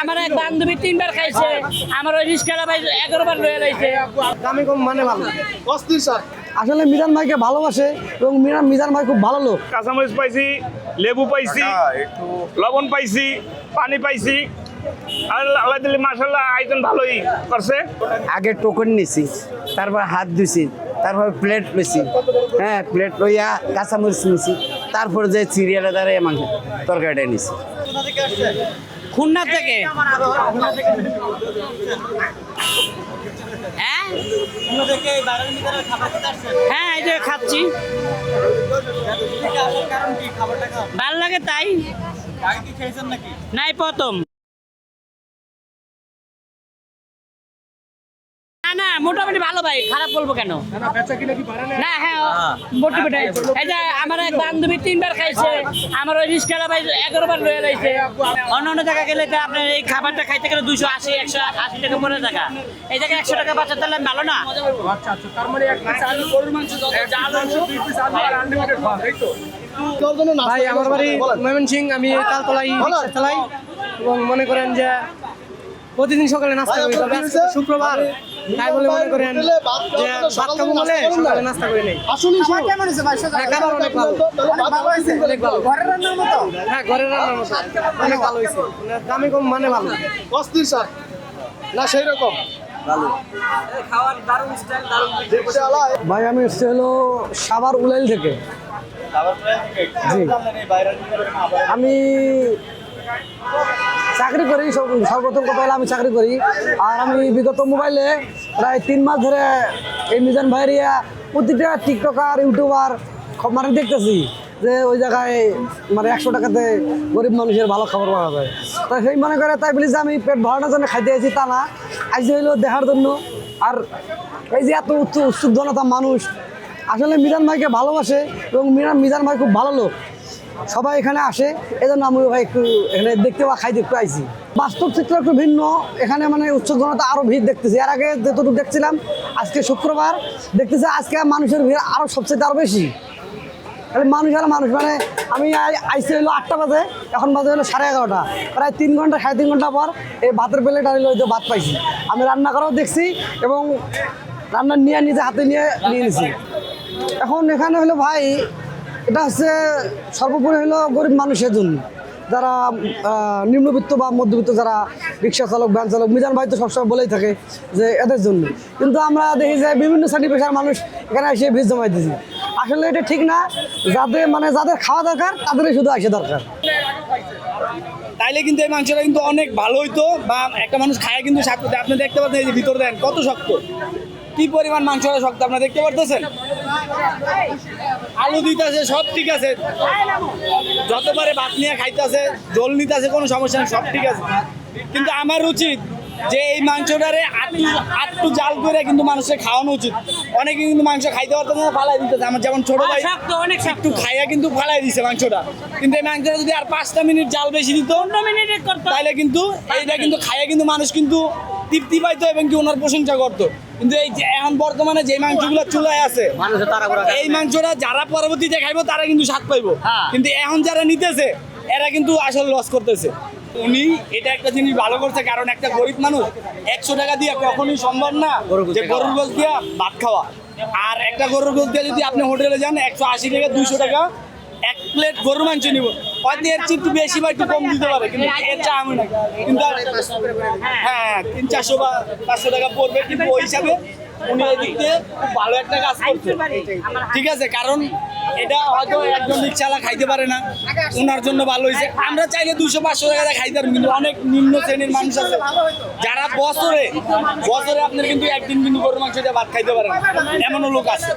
আমার এক বান্ধবী তিনবার খাইছে। আমার ওই রিস্কালা ভাই এগারো বার লয়ে লাইছে। দামি কম মানে ভালো। অস্থির স্যার। আসলে মিজান ভাইকে ভালোবাসে এবং মিরান মিজান ভাই খুব ভালো লোক। কাঁচামরিচ পাইছি লেবু পাইছি লবণ পাইছি পানি পাইছি। আর আল্লাহ দিল্লি মাসাল্লাহ আয়োজন ভালোই করছে। আগে টোকন নিছি তারপর হাত ধুছি তারপর প্লেট লইছি। হ্যাঁ প্লেট লইয়া কাঁচামরিচ নিছি তারপর যে সিরিয়ালে দাঁড়িয়ে মাংস তরকারিটা নিছি। খুলনা থেকে? হ্যাঁ? হ্যাঁ এই যে খাচ্ছি। ভালো লাগে তাই? নাই প্রথম। না না মোটামুটি ভালো ভাই খারাপ বলব কেন? না হ্যাঁ মোটামুটি এই যে আমার এক বান্ধবী তিনবার খাইছে আমার ওই রিস্কালা ভাই এগারো বার লয়ে লাইছে। অন্য অন্য জায়গায় গেলে তো আপনার এই খাবারটা খাইতে গেলে দুশো আশি একশো আশি টাকা পরে টাকা এই জায়গায় একশো টাকা বাঁচাতে তাহলে ভালো না? তোর জন্য নাস্তা ভাই আমার বাড়ি ময়মনসিং আমি তালতলাই চালাই এবং মনে করেন যে প্রতিদিন সকালে নাস্তা করি শুক্রবার। তাই বলে মনে করেন ভাত খাব বলে সকালে নাস্তা করে নেই। আসুনই শুনুন হ্যাঁ, খাবার অনেক ভালো ভালো হয়েছে? অনেক ভালো ঘরের রান্নার মতো? হ্যাঁ ঘরের রান্নার মতো। অনেক ভালো হয়েছে। মানে দামি কম মানে ভালো। অস্থির স্যার। না সেই রকম। ভাই আমি এসছি হলো সাবার উলাইল থেকে। আমি চাকরি করি সর্বপ্রথম কথা হলো আমি চাকরি করি। আর আমি বিগত মোবাইলে প্রায় তিন মাস ধরে এই মিজান ভাইয়ের ইয়া প্রতিটা টিকটকার, ইউটিউবার মানে দেখতেছি যে ওই জায়গায় মানে একশো টাকাতে গরিব মানুষের ভালো খাবার পাওয়া যায়। তাই সেই মনে করে তাই বলি যে আমি পেট ভরানোর জন্য খাইতে আছি তা না আইসি হইল দেখার জন্য। আর এই যে এত উচ্চ উৎসুক জনতা মানুষ, আসলে মিজান ভাইকে ভালোবাসে এবং মিজান ভাই খুব ভালো লোক। সবাই এখানে আসে, এজন্য আমি ভাই একটু এখানে দেখতে বা খাইতে একটু আইছি। বাস্তব চিত্র একটু ভিন্ন, এখানে মানে উচ্চ জনতা আরও ভিড় দেখতেছি। এর আগে যতটুকু দেখছিলাম, আজকে শুক্রবার, দেখতেছি আজকে মানুষের ভিড় আরও সবচেয়ে আরও বেশি। মানুষ আর মানুষ মানে আমি আই- আইসি হলো আটটা বাজে, এখন বাজে হলো সাড়ে এগারোটা। প্রায় তিন ঘণ্টা, সাড়ে তিন ঘণ্টা পর এই ভাতের প্লেট আর যে ভাত পাইছি। আমি রান্না করাও দেখছি এবং রান্না নিয়ে নিজে হাতে নিয়ে নিয়ে নিছি। এখন এখানে হলো ভাই এটা হচ্ছে সর্বোপরি হলো গরিব মানুষের জন্য। যারা নিম্নবিত্ত বা মধ্যবিত্ত, যারা রিক্সা চালক, ভ্যান চালক, মিজান ভাই তো সবসময় বলেই থাকে যে এদের জন্য। কিন্তু আমরা দেখি যে বিভিন্ন শ্রেণি পেশার মানুষ এখানে এসে ভিড় জমাই দিয়েছি আসলে এটা ঠিক না, যাদের মানে যাদের খাওয়া দরকার, তাদেরই শুধু আসে দরকার। তাইলে কিন্তু এই মাংসটা কিন্তু অনেক ভালো হইতো, বা একটা মানুষ খায় কিন্তু আপনি দেখতে পাচ্ছেন এই যে ভিতর দেন, কত শক্ত। কি পরিমাণ মাংসটা শক্ত? আপনারা দেখতে পারতেছেন? আলু দিতেছে সব ঠিক আছে। যতবারে ভাত নিয়ে খাইতেছে জল নিতেছে কোনো সমস্যা নেই, সব ঠিক আছে। কিন্তু আমার উচিত যে এই মাংসটারে আটটু আটটু জাল করে কিন্তু মানুষের খাওয়ানো উচিত। অনেকে কিন্তু মাংস খাইতে পারতেছে না ফালাই দিতেছে। আমার যেমন ছোট ভাই অনেক একটু খাইয়া কিন্তু ফালাই দিছে মাংসটা। কিন্তু এই মাংসটা যদি আর পাঁচটা মিনিট জাল বেশি দিত পনেরো মিনিটে করতে। তাহলে কিন্তু এইটা কিন্তু খাইয়া কিন্তু মানুষ কিন্তু তৃপ্তি পাইতো এবং কি ওনার প্রশংসা করতো। কিন্তু এই যে এখন বর্তমানে যে মাংসগুলো চুলায় আছে এই মাংসটা যারা পরবর্তীতে খাইবো তারা কিন্তু স্বাদ পাইবো। কিন্তু এখন যারা নিতেছে এরা কিন্তু আসলে লস করতেছে। উনি এটা একটা জিনিস ভালো করছে কারণ একটা গরিব মানুষ একশো টাকা দিয়ে কখনোই সম্ভব না যে গরুর গোস দিয়া ভাত খাওয়া। আর একটা গরুর গোস দিয়ে যদি আপনি হোটেলে যান একশো আশি টাকা দুশো টাকা এক প্লেট গরুর মাংস নিব। হয়তো এর চেয়ে একটু বেশি বা একটু কম দিতে পারে কিন্তু এর চা আমি না। কিন্তু হ্যাঁ তিন চারশো বা পাঁচশো টাকা পড়বে কিন্তু ওই হিসাবে উনি এই দিক দিয়ে খুব ভালো একটা কাজ করছে। ঠিক আছে কারণ এটা হয়তো একজন রিক্সাওয়ালা খাইতে পারে না। ওনার জন্য ভালো হয়েছে। আমরা চাইলে দুশো পাঁচশো টাকা খাইতে পারি কিন্তু অনেক নিম্ন শ্রেণির মানুষ আছে। যারা বছরে বছরে আপনার কিন্তু একদিন কিন্তু গরু মাংস দিয়ে ভাত খাইতে পারে না। এমনও লোক আছে।